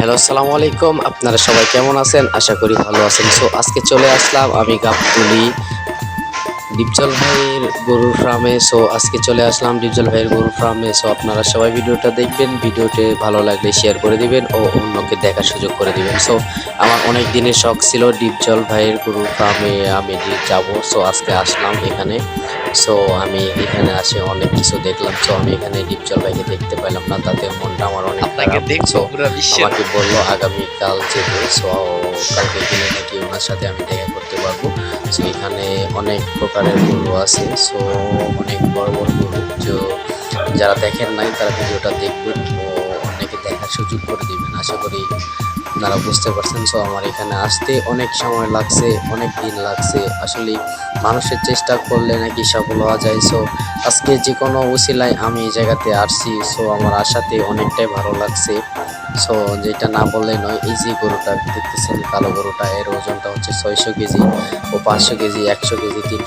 Hello, আসসালামু আলাইকুম। আপনারা সবাই কেমন আছেন? আশা করি ভালো আছেন। সো আজকে চলে আসলাম আমি গাবতুলি ডিপজল ভাইয়ের গরুর ফার্মে। সো আজকে চলে আসলাম ডিপজল ভাইয়ের গরুর ফার্মে। সো আপনারা সবাই ভিডিওটা দেখবেন। ভিডিওতে ভালো লাগলে শেয়ার করে দিবেন ও অন্যকে দেখার সুযোগ করে দিবেন। সো আমার অনেক দিনের শখ ছিল ডিপজল ভাইয়ের গরুর ফার্মে আমি যাব। সো আজকে আসলাম এখানে। সো আমি এখানে আসে অনেক কিছু দেখলাম। সো আমি এখানে ডিপজল ভাইকে দেখতে পেলাম না। তাতে মনটা আমার অনেক আপনাকে দেখছ আমাকে বলল আগামীকাল যেতে। সো কালকে গেলে নাকি ওনার সাথে আমি দেখা করতে পারব। সো এখানে অনেক প্রকারের গরু আছে সো অনেক বড় বড় গরু। যারা দেখেন নাই, তারা ভিডিওটা দেখবেন। সুযোগ করে দিবেন, আশা করি আপনারা বুঝতে পারছেন। সো আমার এখানে আসতে অনেক সময় লাগছে, অনেক দিন লাগছে। আসলে মানুষের চেষ্টা করলে নাকি সফল হওয়া যায়। সো আজকে যে কোনো উসিলায় আমি এই জায়গাতে আসছি। সো আমার আশাতে অনেকটাই ভালো লাগছে। সো যেটা না বললে নয়, এই যে গরুটা দেখতেছেন, কালো গরুটা, এর ওজনটা হচ্ছে ছয়শো কেজি ও পাঁচশো কেজি, একশো কেজি, তিনশো